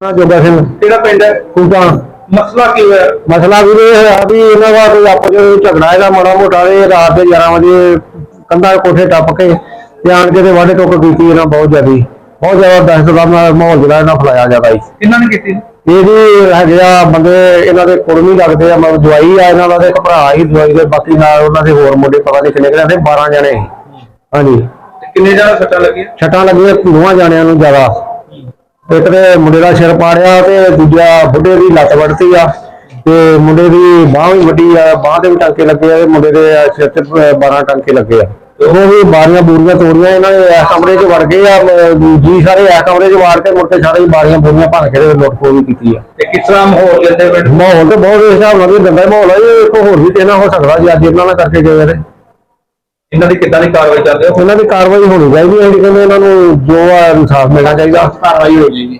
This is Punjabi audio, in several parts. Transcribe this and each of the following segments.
ਨਾ ਜੋਗਾ ਸਿੰਘ। ਕਿਹੜਾ ਪਿੰਡ ਹੈ? ਕੁੰਟਾ ਮਸਲਾ ਕੀ ਹੋਇਆ? ਮਸਲਾ ਵੀ ਇਹ ਹੋਇਆ ਵੀ ਇਹਨਾਂ ਦਾ ਕੋਈ ਆਪਸ ਵਿੱਚ ਝਗੜਾ ਹੈਗਾ ਮਾੜਾ ਮੋਟਾ ਇਹ ਰਾਤ ਦੇ 11 ਵਜੇ ਕੰਧਾ ਕੋਠੇ ਟੱਪ ਕੇ ਤੇ ਆਣ ਕੇ ਤੇ ਵਾਢੇ ਟੋਕ ਕੀਤੀ ਇਹਨਾਂ ਬਹੁਤ ਜ਼ਿਆਦੀ। ਬਹੁਤ ਜ਼ਿਆਦਾ ਦਹਿਸ਼ਤ ਦਾ ਮਾਹੌਲ ਜਿਹੜਾ ਇਹਨਾਂ ਫਲਾਇਆ ਜਾਂਦਾ ਜੀ ਕਿਹਨਾਂ ਨੇ ਕੀਤੀ? ਇਹ ਵੀ ਹੈਗੇ ਆ ਬੰਦੇ ਇਹਨਾਂ ਦੇ ਕੁੜਮੀ ਲੱਗਦੇ ਆ ਮਤਲਬ ਜਵਾਈ ਆ ਇਹਨਾਂ ਦਾ ਤੇ ਇੱਕ ਭਰਾ ਹੀ ਜਵਾਈ ਦੇ ਬਾਕੀ ਨਾਲ ਉਹਨਾਂ ਦੇ ਹੋਰ ਮੁੰਡੇ ਪਤਾ ਨਹੀਂ ਕਿੰਨੇ ਕਿੰਨੇ 12 ਜਣੇ। ਹਾਂਜੀ। ਕਿੰਨੇ ਜਣਾ ਸੱਟਾਂ ਲੱਗੀਆਂ? ਛੱਟਾਂ ਲੱਗੀਆਂ ਦੋਵਾਂ ਜਾਣਿਆਂ ਨੂੰ ਜ਼ਿਆਦਾ। ਇੱਕ ਤੇ ਮੁੰਡੇ ਦਾ ਸਿਰ ਪਾੜਿਆ ਤੇ ਦੂਜਾ ਬੁੱਢੇ ਦੀ ਲੱਤ ਵੱਢਤੀ ਆ ਤੇ ਮੁੰਡੇ ਦੀ ਬਾਹ ਵੀ ਵੱਡੀ ਆ ਬਾਹ ਤੇ ਵੀ ਟਾਂਕੇ ਲੱਗੇ ਆ ਤੇ ਮੁੰਡੇ ਦੇ ਸਿਰ ਤੇ 12 ਟਾਂਕੇ ਲੱਗੇ ਆ। ਉਹ ਵੀ ਬਾਰੀਆਂ ਬੂਰੀਆਂ ਤੋੜੀਆਂ ਇਹਨਾਂ ਨੇ ਇਸ ਕਮਰੇ 'ਚ ਵੜ ਗਏ ਆ ਜੀ ਸਾਰੇ ਇਸ ਕਮਰੇ 'ਚ ਵਾੜ ਕੇ ਮੁੜ ਕੇ ਸਾਰੇ ਬਾਰੀਆਂ ਬੂਰੀਆਂ ਭੰਨ ਕੇ ਤੇ ਲੁੱਟ ਖੋਹ ਵੀ ਕੀਤੀ ਆ। ਤੇ ਕਿਸ ਤਰ੍ਹਾਂ ਮਾਹੌਲ ਲੈਂਦੇ ਪਿੰਡ ਮਾਹੌਲ ਤੇ ਬਹੁਤ ਇਸ ਹਿਸਾਬ ਨਾਲ ਵੀ ਗੰਦਾ ਮਾਹੌਲ ਆ ਇਹ ਇੱਕ ਹੋਰ ਵੀ ਤੇ ਨਾ ਹੋ ਸਕਦਾ ਜੀ ਅੱਜ ਇਹਨਾਂ ਨਾਲ ਕਰਕੇ ਗਏ ਨੇ। ਇਹਨਾਂ ਦੀ ਕਿੱਦਾਂ ਦੀ ਕਾਰਵਾਈ ਚੱਲ ਰਹੀ ਹੈ? ਉਹਨਾਂ ਦੀ ਕਾਰਵਾਈ ਹੋਣੀ ਚਾਹੀਦੀ ਹੈ ਜੀ ਕਹਿੰਦੇ ਨੂੰ ਜੋ ਆ ਇਨਸਾਫ ਮਿਲਣਾ ਚਾਹੀਦਾ। ਕਾਰਵਾਈ ਹੋ ਜਾਏਗੀ।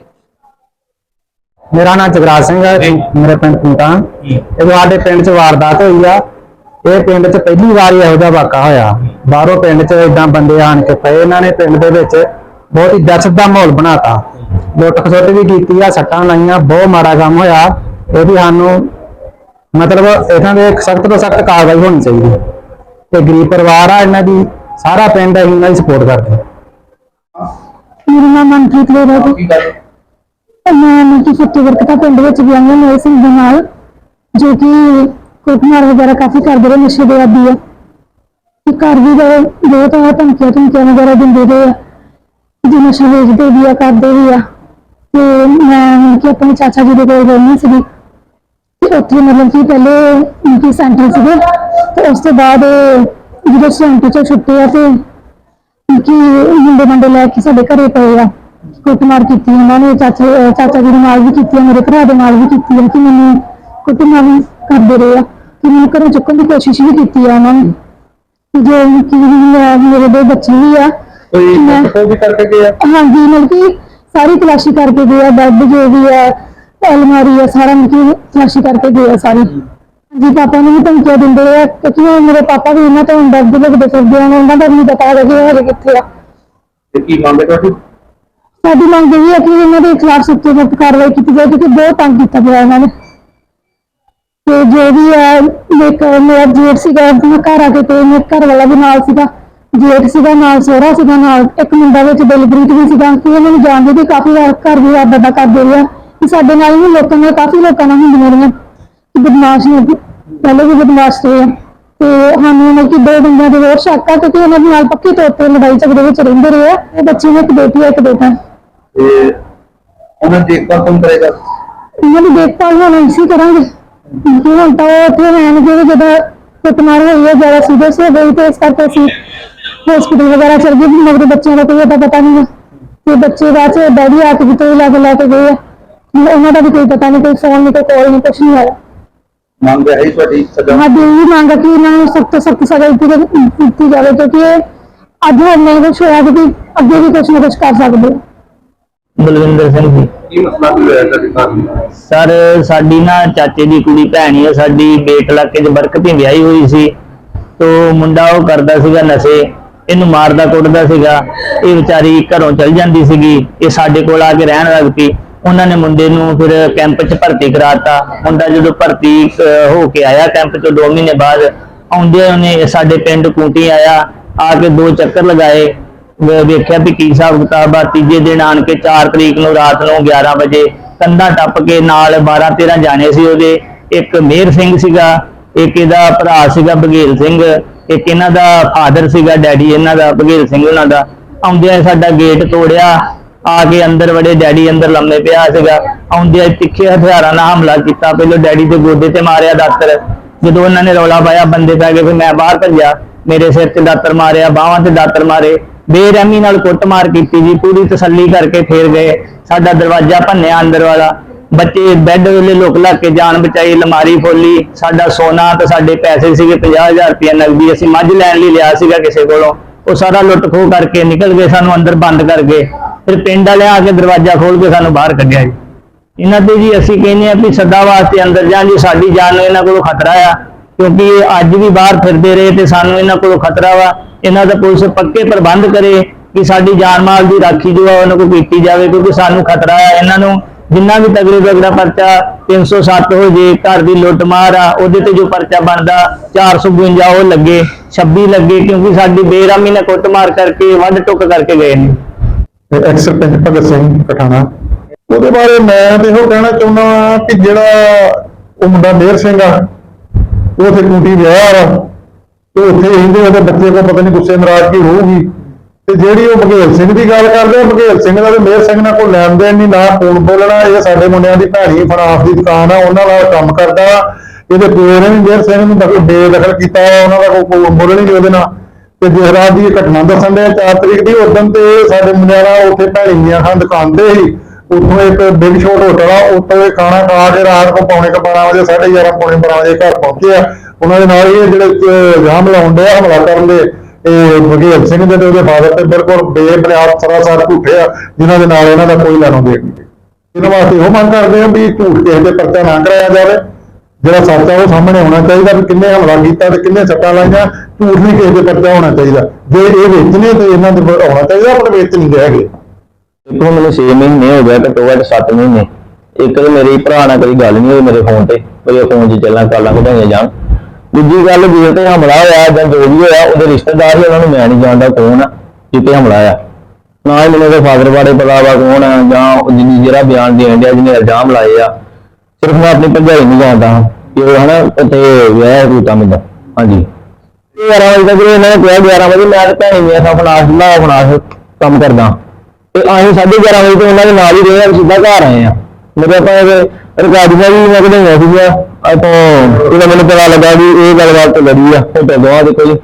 ਮੇਰਾ ਨਾਮ ਜਗਰਾਜ ਸਿੰਘ ਹੈ ਮੇਰੇ ਪਿੰਡ ਕੁੰਟਾ। ਇਹ ਸਾਡੇ ਪਿੰਡ 'ਚ ਵਾਰਦਾਤ ਹੋਈ ਆ। ਇਹ ਪਿੰਡ 'ਚ ਪਹਿਲੀ ਵਾਰ ਇਹੋ ਜਿਹਾ ਵਾਕਾ ਹੋਇਆ। ਬਾਹਰੋਂ ਪਿੰਡ 'ਚ ਇਦਾਂ ਬੰਦੇ ਆਣ ਕੇ ਪਏ ਇਹਨਾਂ ਨੇ ਪਿੰਡ ਦੇ ਵਿੱਚ ਬਹੁਤ ਹੀ ਦਹਿਸ਼ਤ ਦਾ ਮਾਹੌਲ ਬਣਾਤਾ। ਲੁੱਟ ਖਸੁੱਟ ਵੀ ਕੀਤੀ ਆ ਸੱਟਾਂ ਲਾਈਆਂ ਬਹੁਤ ਮਾੜਾ ਕੰਮ ਹੋਇਆ। ਇਹ ਵੀ ਸਾਨੂੰ ਮਤਲਬ ਇਹਨਾਂ ਦੇ ਸਖਤ ਤੋਂ ਸਖਤ ਕਾਰਵਾਈ ਹੋਣੀ ਚਾਹੀਦੀ। ਤੇ ਗਰੀਬ ਪਰਿਵਾਰ ਆ ਇਹਨਾਂ ਦੀ ਸਾਰਾ ਪਿੰਡ ਇਹਨਾਂ ਦੀ ਸਪੋਰਟ ਕਰਦਾ ਮੇਰਾ ਨਾਮ ਮਨਪ੍ਰੀਤ ਲੋਰਾ ਹੈ ਕੀ ਗੱਲ? ਮੈਂ ਮਿੱਟੀ ਫੱਟੀ ਵਰਕਤਾ ਪਿੰਡ ਵਿੱਚ ਵਿਆਹਾਂ ਹੋਏ ਸਿੰਘ ਦੇ ਨਾਲ ਜੋ ਕਿ ਕੁੱਟਮਾਰ ਵਗੈਰਾ ਕਾਫੀ ਕਰਦੇ ਰਹੇ ਨਸ਼ੇ ਦੇ ਆਦੀ ਆ। ਤੇ ਘਰ ਵੀ ਜਿਹੜੇ ਬਹੁਤ ਆ ਧਮਕੀਆਂ ਧਮਕੀਆਂ ਵਗੈਰਾ ਦਿੰਦੇ ਰਹੇ ਆ। ਜੋ ਨਸ਼ਾ ਵੇਚਦੇ ਵੀ ਆ ਕਰਦੇ ਵੀ ਆ। ਤੇ ਮੈਂ ਮਤਲਬ ਕਿ ਆਪਣੇ ਚਾਚਾ ਜੀ ਦੇ ਕੋਲ ਰਹਿੰਦੀ ਸੀਗੀ। ਤੇ ਉੱਥੇ ਮਤਲਬ ਕਿ ਪਹਿਲੇ ਮਿੱਟੀ ਸੈਂਟਰ ਸੀਗੇ। ਤੇ ਉਸ ਤੋਂ ਬਾਅਦ ਜਦੋਂ ਸੈਂਟਰ ਚੋਂ ਛੁੱਟੇ ਆ ਤੇ ਕਿ ਮੁੰਡੇ ਮੰਡੇ ਲੈ ਕੇ ਸਾਡੇ ਘਰੇ ਪਏ ਆ ਕੁੱਟਮਾਰ ਕੀਤੀ ਉਹਨਾਂ ਨੇ ਚਾਚੇ ਚਾਚਾ ਜੀ ਦੇ ਨਾਲ ਵੀ ਕੀਤੀ ਆ ਮੇਰੇ ਭਰਾ ਦੇ ਨਾਲ ਵੀ ਕੀਤੀ ਆ ਕਿ ਮੈਨੂੰ ਕੁੱਟਮਾਰ ਵੀ ਕਰਦੇ ਰਹੇ ਆ ਕਿ ਮੈਨੂੰ ਘਰੋਂ ਚੁੱਕਣ ਦੀ ਕੋਸ਼ਿਸ਼ ਵੀ ਕੀਤੀ ਆ ਉਹਨਾਂ ਨੇ। ਜੋ ਕਿ ਮੇਰੇ ਦੋ ਬੱਚੇ ਵੀ ਆ ਕੋਈ ਫੋਟੋ ਵੀ ਕਰਕੇ ਗਿਆ ਹਾਂਜੀ ਮਤਲਬ ਕਿ ਸਾਰੀ ਤਲਾਸ਼ੀ ਕਰਕੇ ਗਏ ਆ ਬੈੱਡ ਜੋ ਵੀ ਆ ਅਲਮਾਰੀ ਆ ਸਾਰਾ ਮਤਲਬ ਤਲਾਸ਼ੀ ਕਰਕੇ ਗਏ ਆ ਸਾਰੀ। ਜੀ ਪਾਪਾ ਨੂੰ ਵੀ ਧਮਕੀਆਂ ਦਿੰਦੇ ਆ। ਕਿਉਂਕਿ ਉਹ ਮੇਰੇ ਪਾਪਾ ਵੀ ਇਹਨਾਂ ਤੋਂ ਡਰਦੇ ਲੱਗਦੇ ਫਿਰਦੇ ਆ ਉਹਨਾਂ ਦਾ ਵੀ ਨਹੀਂ ਪਤਾ ਹੈਗਾ ਕਿ ਉਹ ਹਜੇ ਕਿੱਥੇ ਆ। ਤੇ ਕੀ ਮੰਗ ਹੈ ਤੁਹਾਡੀ? ਸਾਡੀ ਮੰਗ ਇਹ ਹੈ ਕਿ ਇਹਨਾਂ ਦੇ ਖਿਲਾਫ ਸਖਤ ਤੋਂ ਸਖਤ ਕਾਰਵਾਈ ਕੀਤੀ ਜਾਏ ਕਿਉਂਕਿ ਬਹੁਤ ਤੰਗ ਕੀਤਾ ਪਿਆ ਇਹਨਾਂ ਨੇ। ਤੇ ਜੋ ਵੀ ਹੈ ਇੱਕ ਮੇਰਾ ਜੇਠ ਸੀਗਾ ਆਪਣਾ ਘਰ ਆ ਕੇ ਤੇ ਮੇਰੇ ਘਰ ਵਾਲਾ ਵੀ ਨਾਲ ਸੀਗਾ। ਜੇਠ ਸੀਗਾ ਨਾਲ ਸੋਹਰਾ ਸੀਗਾ ਨਾਲ ਇੱਕ ਮੁੰਡਾ ਵਿੱਚ ਦਿਲਪ੍ਰੀਤ ਵੀ ਸੀਗਾ ਕਿ ਉਹਨਾਂ ਨੂੰ ਜਾਣਦੇ ਵੀ ਕਾਫੀ ਵਾਰ ਘਰ ਵੀ ਆਡਾ ਦਾ ਕਰਦੇ ਰਿਹਾ। ਕਿ ਸਾਡੇ ਨਾਲ ਵੀ ਲੋਕਾਂ ਨਾਲ ਕਾਫੀ ਲੋਕਾਂ ਨਾਲ ਹੁੰਦੀਆਂ ਰਹੀਆਂ। ਬਦਮਾਸ਼ ਨੇ ਪਹਿਲੇ ਵੀ ਬਦਮਾਸ਼ ਰਹੇ ਆ ਤੇ ਸਾਨੂੰ ਉਹਨਾਂ ਕਿ ਦੋ ਬੰਦਿਆਂ ਦੇ ਹੋਰ ਸ਼ੱਕ ਆ ਕਿਉਂਕਿ ਉਹਨਾਂ ਦੇ ਨਾਲ ਪੱਕੇ ਤੌਰ ਤੇ ਲੜਾਈ ਝਗੜੇ ਵਿੱਚ ਰਹਿੰਦੇ ਰਹੇ ਆ ਇਹ ਬੱਚੇ ਨੇ ਇੱਕ ਬੇਟੀ ਆ ਇੱਕ ਬੇਟਾ ਤੇ ਉਹਨਾਂ ਦੀ ਦੇਖਭਾਲ ਕੌਣ ਕਰੇਗਾ ਇਹਨਾਂ ਦੀ ਦੇਖਭਾਲ ਹੁਣ ਇਸੇ ਕਰਾਂਗੇ ਕਿ ਹੁਣ ਤਾਂ ਉਹ ਉੱਥੇ ਰਹਿਣਗੇ ਵੀ ਜਦੋਂ ਕੁੱਟਮਾਰ ਹੋਈ ਹੈ ਜ਼ਿਆਦਾ ਸੀਰੀਅਸ ਹੋ ਗਈ ਤੇ ਇਸ ਕਰਕੇ ਅਸੀਂ ਹਸਪੀਟਲ ਵਗੈਰਾ ਚਲ ਗਏ ਵੀ ਮਗਰ ਬੱਚਿਆਂ ਦਾ ਕੋਈ ਅਤਾ ਪਤਾ ਨਹੀਂ ਹੈ ਤੇ ਬੱਚੇ ਬਾਅਦ ਚ ਡੈਡੀ ਆ ਕੇ ਕਿਤੇ ਲੈ ਕੇ ਲੈ ਕੇ ਗਏ ਆ ਹੁਣ ਉਹਨਾਂ ਦਾ ਵੀ ਕੋਈ ਪਤਾ ਨਹੀਂ ਕੋਈ ਫੋਨ ਨਹੀਂ ਕੋਈ ਕਾਲ ਨਹੀਂ ਕੁਛ ਨਹੀਂ ਆਇਆ ਮੰਗ ਹੈ ਹੀ ਤੁਹਾਡੀ ਸਜ਼ਾ। ਸਾਡੀ ਇਹ ਮੰਗ ਹੈ ਕਿ ਇਹਨਾਂ ਨੂੰ ਸਖਤ ਤੋਂ ਸਖਤ ਸਜ਼ਾ ਦਿੱਤੀ ਜਾਵੇ- ਦਿੱਤੀ ਜਾਵੇ ਕਿਉਂਕਿ ਇਹ ਅੱਜ ਹੁਣ ਨਹੀਂ ਕੁਛ ਹੋਇਆ ਕਿ ਅੱਗੇ ਵੀ ਕੁਛ ਨਾ ਕੁਛ ਕਰ ਸਕਦੇ। ਆ ਬਲਵਿੰਦਰ ਸਿੰਘ ਜੀ। ਕੀ ਮਸਲਾ ਕੀ ਹੋਇਆ ਤੁਹਾਡੇ ਘਰ ਸਰ ਸਾਡੀ ਨਾ ਚਾਚੇ ਦੀ ਕੁੜੀ ਭੈਣ ਹੀ ਆ ਸਾਡੀ ਬੇਟ ਇਲਾਕੇ 'ਚ ਬਰਕਤੀ ਵਿਆਹੀ ਹੋਈ ਸੀ। ਤੋ ਮੁੰਡਾ ਉਹ ਕਰਦਾ ਸੀਗਾ ਨਸ਼ੇ ਇਹਨੂੰ ਮਾਰਦਾ ਕੁੱਟਦਾ ਸੀਗਾ। ਇਹ ਵਿਚਾਰੀ ਘਰੋਂ ਚਲ ਜਾਂਦੀ ਸੀਗੀ ਇਹ ਸਾਡੇ ਕੋਲ ਆ ਕੇ ਰਹਿਣ ਲੱਗ ਪਈ। ਉਹਨਾਂ ਨੇ ਮੁੰਡੇ ਨੂੰ ਫਿਰ ਕੈਂਪ 'ਚ ਭਰਤੀ ਕਰਾਤਾ। ਮੁੰਡਾ ਜਦੋਂ ਭਰਤੀ ਹੋ ਕੇ ਆਇਆ ਕੈਂਪ 'ਚੋਂ 2 ਮਹੀਨੇ ਬਾਅਦ ਆਉਂਦੇ ਉਹਨੇ ਸਾਡੇ ਪਿੰਡ ਕੂਟੀ ਆਇਆ, ਆ ਕੇ ਦੋ ਚੱਕਰ ਲਗਾਏ। ਵੇਖਿਆ ਵੀ ਕੀ ਹਿਸਾਬ ਕਿਤਾਬ ਆ, ਤੀਜੇ ਦਿਨ ਆਣ ਕੇ 4 ਤਰੀਕ ਨੂੰ ਰਾਤ ਨੂੰ 11 ਵਜੇ ਕੰਧਾਂ ਟੱਪ ਕੇ ਨਾਲ 12 13 ਜਾਣੇ ਸੀ ਉਹਦੇ। ਇੱਕ ਮੇਰ ਸਿੰਘ ਸੀਗਾ, ਇੱਕ ਇਹਦਾ ਭਰਾ ਸੀਗਾ ਬਘੇਲ ਸਿੰਘ, ਇੱਕ ਇਹਨਾਂ ਦਾ ਫਾਦਰ ਸੀਗਾ ਡੈਡੀ ਇਹਨਾਂ ਦਾ, ਬਘੇਲ ਸਿੰਘ ਉਹਨਾਂ ਦਾ। ਆਉਂਦਿਆਂ ਸਾਡਾ ਗੇਟ ਤੋੜਿਆ। ਆ ਕੇ ਅੰਦਰ ਵੜੇ, ਡੈਡੀ ਅੰਦਰ ਲੰਮੇ ਪਿਆ ਸੀਗਾ। ਆਉਂਦਿਆਂ ਤਿੱਖੇ ਹਥਿਆਰਾਂ ਨਾਲ ਹਮਲਾ ਕੀਤਾ। ਪਹਿਲਾਂ ਡੈਡੀ ਦੇ ਗੋਡੇ ਤੇ ਮਾਰਿਆ ਦਾਤਰ। ਜਦੋਂ ਉਹਨਾਂ ਨੇ ਰੌਲਾ ਪਾਇਆ, ਬੰਦੇ ਪੈ ਗਏ, ਫਿਰ ਮੈਂ ਬਾਹਰ ਭੱਜਿਆ। ਮੇਰੇ ਸਿਰ ਤੇ ਦਾਤਰ ਮਾਰਿਆ, ਬਾਹਾਂ ਤੇ ਦਾਤਰ ਮਾਰੇ। ਬੇਰਹਿਮੀ ਨਾਲ ਕੁੱਟਮਾਰ ਕੀਤੀ ਜੀ। ਪੂਰੀ ਤਸੱਲੀ ਕਰਕੇ ਫੇਰ ਗਏ। ਸਾਡਾ ਦਰਵਾਜ਼ਾ ਭੰਨਿਆ ਅੰਦਰ ਵਾਲਾ। ਬੱਚੇ ਬੈੱਡ ਵੇਲੇ ਲੁਕ ਲੱਗ ਕੇ ਜਾਨ ਬਚਾਈ ਲਮਾਰੀ ਖੋਲੀ। ਸਾਡਾ ਸੋਨਾ ਤੇ ਸਾਡੇ ਪੈਸੇ ਸੀਗੇ 50000 ਰੁਪਏ ਨਗਦੀ ਅਸੀਂ ਮੱਝ ਲੈਣ ਲਈ ਲਿਆ ਸੀਗਾ ਕਿਸੇ ਕੋਲੋਂ। ਉਹ ਸਾਰਾ ਲੁੱਟ ਖੋਹ ਕਰਕੇ ਨਿਕਲ ਗਏ। ਸਾਨੂੰ ਅੰਦਰ ਬੰਦ ਕਰ ਗਏ। ਫਿਰ ਪਿੰਡ ਵਾਲੇ ਆ ਕੇ ਦਰਵਾਜ਼ਾ ਖੋਲ ਕੇ ਸਾਨੂੰ ਬਾਹਰ ਕੱਢਿਆ ਜੀ। ਇਹਨਾਂ ਤੇ ਜੀ ਅਸੀਂ ਕਹਿੰਦੇ ਆ ਵੀ ਸਦਾ ਵਾਸਤੇ ਅੰਦਰ ਜਾਣ ਜੀ, ਸਾਡੀ ਜਾਨ ਨੂੰ ਇਹਨਾਂ ਕੋਲੋਂ ਖਤਰਾ ਆ, ਕਿਉਂਕਿ ਅੱਜ ਵੀ ਬਾਹਰ ਫਿਰਦੇ ਰਹੇ ਤੇ ਸਾਨੂੰ ਇਹਨਾਂ ਕੋਲੋਂ ਖਤਰਾ ਵਾ। ਇਹਨਾਂ ਦਾ ਪੁਲਿਸ ਪੱਕੇ ਪ੍ਰਬੰਧ ਕਰੇ ਕਿ ਸਾਡੀ ਜਾਨ ਮਾਲ ਦੀ ਰਾਖੀ ਜੋ ਆ ਉਹਨਾਂ ਕੋਲ ਕੀਤੀ ਜਾਵੇ, ਕਿਉਂਕਿ ਸਾਨੂੰ ਖਤਰਾ ਆ ਇਹਨਾਂ ਨੂੰ। ਜਿੰਨਾ ਵੀ ਤਗੜੇ ਤਗੜਾ ਪਰਚਾ 307 ਹੋ ਜੇ, ਘਰ ਦੀ ਲੁੱਟ ਮਾਰ ਆ, ਉਹਦੇ ਤੇ ਜੋ ਪਰਚਾ ਬਣਦਾ 452 ਉਹ ਲੱਗੇ 26 ਲੱਗੇ, ਕਿਉਂਕਿ ਸਾਡੀ ਬੇਰਾਮੀ ਨਾਲ ਕੁੱਟਮਾਰ ਕਰਕੇ ਵੱਢ ਟੁੱਕ ਕਰਕੇ ਗਏ ਨੇ। ਐਕਸ ਭਗਤ ਸਿੰਘ ਪਠਾਣਾ। ਉਹਦੇ ਬਾਰੇ ਮੈਂ ਤੇ ਇਹੋ ਕਹਿਣਾ ਚਾਹੁੰਦਾ ਕਿ ਜਿਹੜਾ ਉਹ ਮੁੰਡਾ ਮੇਰ ਸਿੰਘ ਆ, ਉਹ ਉੱਥੇ ਕੁੰਟੀ ਵਿਆਹ ਆ ਤੇ ਉੱਥੇ ਰਹਿੰਦੇ ਉਹਦੇ ਬੱਚੇ ਕੋਲ ਪਤਾ ਨਹੀਂ ਗੁੱਸੇ ਨਾਰਾਜ਼ਗੀ ਹੋਊਗੀ। ਤੇ ਜਿਹੜੀ ਉਹ ਬਘੇਲ ਸਿੰਘ ਦੀ ਗੱਲ ਕਰਦੇ ਆ ਬਘੇਲ ਸਿੰਘ ਦਾ ਤੇ ਮੇਰ ਸਿੰਘ ਨਾਲ ਕੋਈ ਲੈਣ ਦੇਣ ਨਹੀਂ, ਨਾ ਫੋਨ ਬੋਲਣਾ, ਇਹ ਸਾਡੇ ਮੁੰਡਿਆਂ ਦੀ ਭੈਣੀ ਫਨਾਫ ਦੀ ਦੁਕਾਨ ਆ, ਉਹਨਾਂ ਨਾਲ ਕੰਮ ਕਰਦਾ ਵਾ। ਇਹਦੇ ਪਿਓ ਨੇ ਵੀ ਮੇਰ ਸਿੰਘ ਨੂੰ ਬੇਦਖਲ ਕੀਤਾ ਉਹਨਾਂ ਦਾ ਕੋਈ ਫੋਨ ਬੋਲਣੀ ਨਹੀਂ ਉਹਦੇ ਨਾਲ। ਤੇ ਜਿਸ ਰਾਤ ਦੀ ਇਹ ਘਟਨਾ ਦੱਸਣ ਦੇ 4 ਤਰੀਕ ਦੀ ਉਦੋਂ ਤੇ ਸਾਡੇ ਮੁੰਡਿਆਂ ਉੱਥੇ ਭੈਣੀ ਖਾਂ ਦੁਕਾਨ ਤੇ ਸੀ। ਉੱਥੋਂ ਇੱਕ ਬਿਗ ਸ਼ੋਟ ਹੋਟਲ ਆ ਉੱਥੋਂ ਇਹ ਖਾਣਾ ਖਾ ਕੇ ਰਾਤ ਨੂੰ ਪੌਣੇ ਕੁ 12 ਵਜੇ 11:30 ਪੌਣੇ 12 ਵਜੇ ਘਰ ਪਹੁੰਚੇ ਆ ਉਹਨਾਂ ਦੇ ਨਾਲ ਹੀ ਇਹ ਜਿਹੜੇ ਅਹ, ਇਲਜ਼ਾਮ ਲਾਉਂਦੇ ਹਮਲਾ ਕਰਨ ਦੇ ਇਹ ਬਘੇਲ ਸਿੰਘ ਦੇ ਤੇ ਉਹਦੇ ਫਾਦਰ ਤੇ ਬਿਲਕੁਲ ਬੇਬੁਨਿਆਦ ਸਰਾਸਰ ਝੂਠੇ ਆ ਜਿਨ੍ਹਾਂ ਦੇ ਨਾਲ ਇਹਨਾਂ ਦਾ ਕੋਈ ਲੈਣੋ ਦੇਣ ਨਹੀਂ ਇਹਨਾਂ ਵਾਸਤੇ ਉਹ ਮੰਗ ਕਰਦੇ ਆ ਵੀ ਝੂਠ ਕਿਸੇ ਤੇ ਪਰਚਾ ਨਾ ਕਰਾਇਆ ਜਾਵੇ। ਜਿਹੜਾ ਸੱਚ ਆ ਉਹ ਸਾਹਮਣੇ ਆਉਣਾ ਚਾਹੀਦਾ ਵੀ ਕਿੰਨੇ ਹਮਲਾ ਕੀਤਾ ਤੇ ਕਿੰਨੇ ਸੱਟਾਂ ਲਾਈਆਂ ਝੂਠ ਨਹੀਂ ਕਿਸੇ ਤੇ ਪਰਚਾ ਹੋਣਾ ਚਾਹੀਦਾ। ਜੇ ਇਹ ਵਿੱਚ ਤੇ ਇਹਨਾਂ ਦੇ ਹੋਣਾ ਚਾਹੀਦਾ, ਆਪਣੇ ਵਿੱਚ ਨਹੀਂ ਹੈਗੇ। ਦੇਖੋ, ਮੈਨੂੰ 6 ਮਹੀਨੇ ਹੋ ਗਏ ਘੱਟੋ ਘੱਟ 7 ਮਹੀਨੇ। ਇੱਕ ਤਾਂ ਮੇਰੇ ਭਰਾ ਨਾਲ ਕਦੀ ਗੱਲ ਨਹੀਂ ਹੋਈ ਮੇਰੇ ਫੋਨ ਤੇ ਮੇਰੇ ਫੋਨ 'ਚ ਚੱਲਾਂ ਕਾਲਾਂ ਕਢਾਈਆਂ ਜਾਣ। ਦੂਜੀ ਗੱਲ, ਜੇ ਤੇ ਹਮਲਾ ਹੋਇਆ ਜਾਂ ਜੋ ਵੀ ਹੋਇਆ, ਉਹਦੇ ਰਿਸ਼ਤੇਦਾਰ ਹੀ ਉਹਨਾਂ ਨੂੰ ਮੈਂ ਨਹੀਂ ਜਾਣਦਾ ਕੌਣ ਆ ਜਿੱਤੇ ਹਮਲਾ ਆ ਨਾ ਹੀ ਮੈਨੂੰ ਉਹਦੇ ਫਾਦਰ ਬਾਰੇ ਪਤਾ ਵਾ ਕੌਣ ਆ, ਜਾਂ ਉਹ ਜਿਹਨੇ ਜਿਹੜਾ ਬਿਆਨ ਦੇਣ ਡਿਆ ਜਿਹਨੇ ਇਲਜ਼ਾਮ ਲਾਏ ਆ। ਸਿਰਫ ਮੈਂ ਆਪਣੀ ਭਰਜਾਈ ਨੂੰ ਜਾਣਦਾ ਹਾਂ, ਕਿ ਉਹ ਹਨਾ, ਉੱਥੇ ਵਿਆਹ ਕੀਤਾ ਮੈਨੂੰ ਹਾਂਜੀ। 11 ਵਜੇ ਤੱਕ ਇਹਨਾਂ ਨੇ ਕਿਹਾ 11 ਵਜੇ ਮੈਂ ਤੇ ਭੈਣੀ ਮੇਰਾ ਸਾ ਫਲਾਸ ਲਾ ਫਲਾਸ ਕੰਮ ਕਰਦਾ। ਤੇ ਆਹੀਂ 11:30 ਵਜੇ ਤੋਂ ਉਹਨਾਂ ਦੇ ਨਾਲ ਹੀ ਰਹੇ ਆ ਸਿੱਧਾ ਘਰ ਆਏ ਆ। ਮੇਰੇ ਆਪਾਂ ਰਿਕਾਰਡਿੰਗਾਂ ਵੀ ਮੈਂ ਕਢਾਈਆਂ ਸੀਗੀਆਂ ਆਪਾਂ ਇਹਨਾਂ ਮੈਨੂੰ ਪਤਾ ਲੱਗਾ ਵੀ ਇਹ ਗੱਲਬਾਤ ਤੇ ਲੜੀ ਆ ਫੋਟੋ ਦੋਵਾਂ ਦੇ ਕੋਈ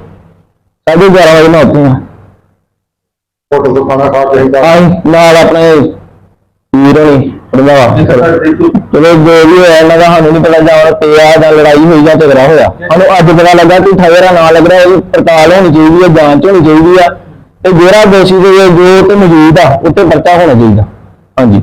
11:30 ਵਜੇ ਮੈਂ ਉੱਥੇ ਆ ਹੋਟਲ ਤੋਂ ਖਾਣਾ ਖਾ ਕੇ ਨਾਲ ਆਪਣੇ ਵੀਰ ਹੋਣੀ ਚਲੋ ਜੋ ਵੀ ਹੋਇਆ, ਇਹਨਾਂ ਦਾ ਸਾਨੂੰ ਨਹੀਂ ਪਤਾ ਜਾਂ ਪਿਆ ਜਾਂ ਲੜਾਈ ਹੋਈ ਜਾਂ ਝਗੜਾ ਹੋਇਆ। ਸਾਨੂੰ ਅੱਜ ਪਤਾ ਲੱਗਾ ਕਿ ਠਗਰਾ ਨਾ ਲੱਗ ਰਿਹਾ, ਇਹ ਪੜਤਾਲ ਹੋਣੀ ਚਾਹੀਦੀ ਹੈ ਜਾਂਚ ਹੋਣੀ ਚਾਹੀਦੀ ਆ। ਤੇ ਜਿਹੜਾ ਦੋਸ਼ੀ ਦੇ ਜੋ ਤੇ ਮੌਜੂਦ ਆ, ਉੱਤੇ ਪਰਚਾ ਹੋਣਾ ਚਾਹੀਦਾ। ਹਾਂਜੀ।